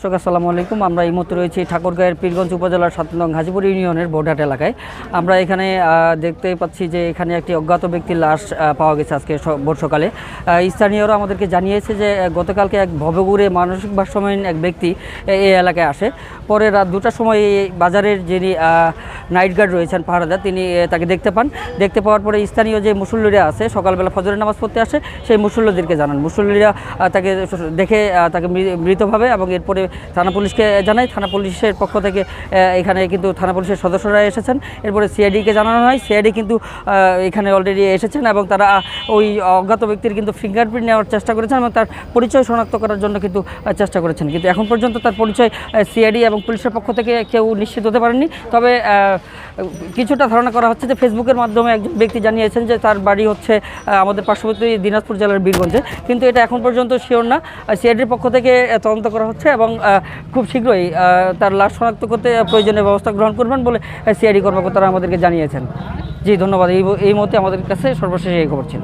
দর্শক, আসসালামু আলাইকুম। আমরা এই মুহূর্তে রয়েছি ঠাকুরগাঁয়ের পীরগঞ্জ উপজেলার সাত নং হাজিপুর ইউনিয়নের বোরডাট এলাকায়। আমরা এখানে দেখতে পাচ্ছি যে এখানে একটি অজ্ঞাত ব্যক্তির লাশ পাওয়া গেছে আজকে সকালে। স্থানীয়রা আমাদেরকে জানিয়েছে যে গতকালকে এক ভবগুড়ে মানসিক ভারসাম্যহীন এক ব্যক্তি এই এলাকায় আসে। পরে রাত দুটার সময় এই বাজারের যিনি নাইট গার্ড রয়েছেন, পাহারাদার, তিনি তাকে দেখতে পান। দেখতে পাওয়ার পরে স্থানীয় যে মুসল্লিরা আছে, সকালবেলা ফজরের নামাজ পড়তে আসে, সেই মুসল্লিদেরকে জানান। মুসল্লিরা তাকে দেখে তাকে মৃতভাবে এবং এরপরে থানা পুলিশকে জানাই। থানা পুলিশের পক্ষ থেকে এখানে কিন্তু থানা পুলিশের সদস্যরা এসেছেন। এরপরে সিআইডিকে জানানো হয়। সিআইডি কিন্তু এখানে অলরেডি এসেছেন এবং তারা ওই অজ্ঞাত ব্যক্তির কিন্তু ফিঙ্গারপ্রিন্ট নেওয়ার চেষ্টা করেছেন এবং তার পরিচয় শনাক্ত করার জন্য কিন্তু চেষ্টা করেছেন। কিন্তু এখন পর্যন্ত তার পরিচয় সিআইডি এবং পুলিশের পক্ষ থেকে কেউ নিশ্চিত হতে পারেননি। তবে কিছুটা ধারণা করা হচ্ছে যে ফেসবুকের মাধ্যমে একজন ব্যক্তি জানিয়েছেন যে তার বাড়ি হচ্ছে আমাদের পার্শ্ববর্তী দিনাজপুর জেলার বীরগঞ্জে। কিন্তু এটা এখন পর্যন্ত শিওর না। সিআইডির পক্ষ থেকে তদন্ত করা হচ্ছে এবং খুব শীঘ্রই তার লাশ শনাক্ত করতে প্রয়োজনীয় ব্যবস্থা গ্রহণ করবেন বলে সিআইডি কর্মকর্তারা আমাদেরকে জানিয়েছেন। জি, ধন্যবাদ। এই এই মুহূর্তে আমাদের কাছে সর্বশেষ এই খবর ছিল।